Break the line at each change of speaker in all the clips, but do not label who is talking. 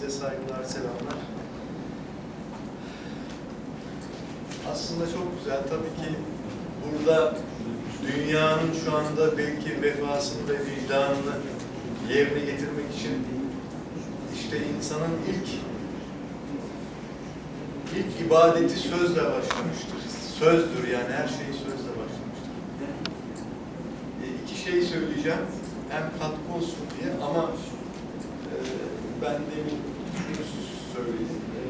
Hepinize saygılar, selamlar. Aslında çok güzel. Tabii ki burada dünyanın şu anda belki vefasını ve vicdanını yerine getirmek için işte insanın ilk ilk ibadeti sözle başlamıştır. Sözdür yani her şey sözle başlamıştır. E, iki şey söyleyeceğim. Hem katkı olsun diye ama ben demin şunu söyleyeyim. E,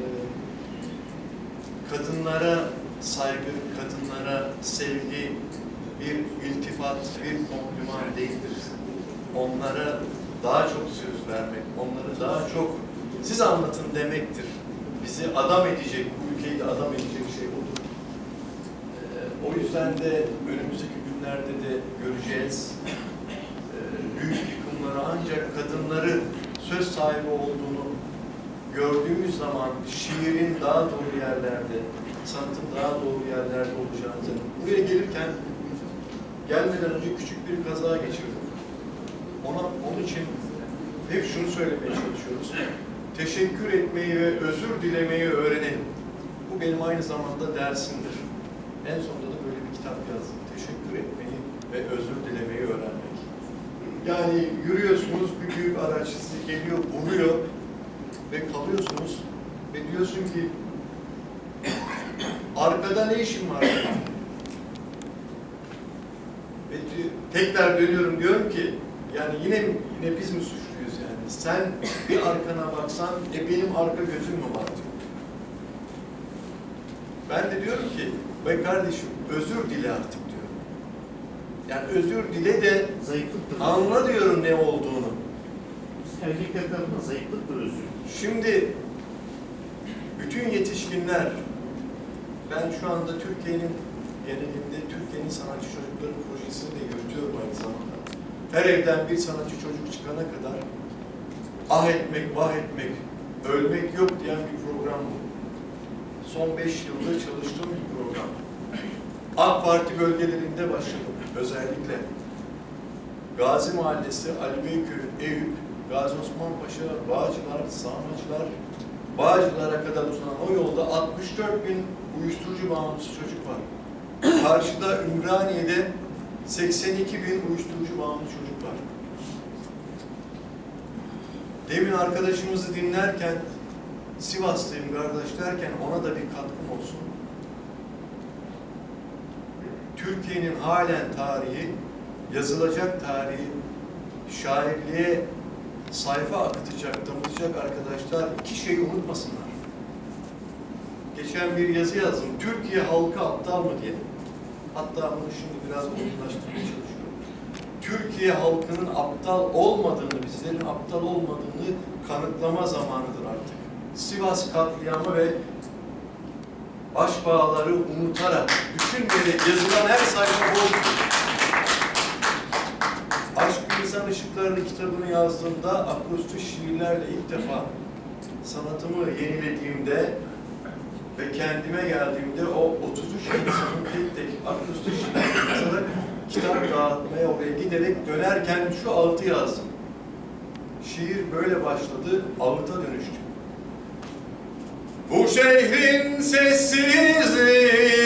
kadınlara saygı, kadınlara sevgi bir iltifat, bir kompliman değildir. Onlara daha çok söz vermek, onları daha çok siz anlatın demektir. Bizi adam edecek, bu ülkeyi de adam edecek şey budur. Ee, o yüzden de önümüzdeki günlerde de göreceğiz. Söz sahibi olduğunu gördüğümüz zaman şiirin daha doğru yerlerde, sanatın daha doğru yerlerde olacağını buraya gelirken gelmeden önce küçük bir kaza geçirdim. Ona, onun için hep şunu söylemeye çalışıyoruz. Teşekkür etmeyi ve özür dilemeyi öğrenelim. Bu benim aynı zamanda dersimdir. En sonunda da böyle bir kitap yazdım. Teşekkür etmeyi ve özür dilemeyi öğrenmek. Yani yürüyorsunuz, bir büyük araç sizi geliyor, vuruyor ve kalıyorsunuz ve diyorsun ki arkada ne işin var? Ve tekrar dönüyorum diyorum ki yani yine yine biz mi suçluyuz yani? Sen bir arkana baksan e benim arka gözüm mü var diyor. Ben de diyorum ki be kardeşim özür dile artık diyorum. Yani özür dile de
Zayıflıktır.
anla diyorum ne olduğunu.
Erkekler tarafından zayıflıktır özür.
Şimdi bütün yetişkinler ben şu anda Türkiye'nin genelinde Türkiye'nin sanatçı çocukları projesini de yürütüyorum aynı zamanda. Her evden bir sanatçı çocuk çıkana kadar ah etmek, vah etmek, ölmek yok diyen bir program bu. Son beş yılda çalıştığım bir program. AK Parti bölgelerinde başladım özellikle. Gazi Mahallesi, Ali Beyköy, Eyüp, Gazi Osman Paşa, Bağcılar, Sağmacılar, Bağcılar'a kadar uzanan o yolda 64 bin uyuşturucu bağımlısı çocuk var. Karşıda Ümraniye'de 82 bin uyuşturucu bağımlı çocuk var. Demin arkadaşımızı dinlerken Sivaslıyım kardeş derken ona da bir katkım olsun. Türkiye'nin halen tarihi, yazılacak tarihi, şairliğe sayfa akıtacak, damıtacak arkadaşlar iki şeyi unutmasınlar. Geçen bir yazı yazdım. Türkiye halkı aptal mı diye. Hatta bunu şimdi biraz olgunlaştırmaya çalışıyorum. Türkiye halkının aptal olmadığını, bizlerin aptal olmadığını kanıtlama zamanıdır artık. Sivas katliamı ve başbağları unutarak, düşünmeyerek yazılan her sayfa boş. Aşk İnsan Işıklarını kitabını yazdığımda akrostiş şiirlerle ilk defa sanatımı yenilediğimde ve kendime geldiğimde o 33 insanın tek tek akrostiş şiirlerini yazarak kitap dağıtmaya oraya giderek dönerken şu ağıtı yazdım. Şiir böyle başladı, ağıta dönüştü. Bu şehrin sessizliği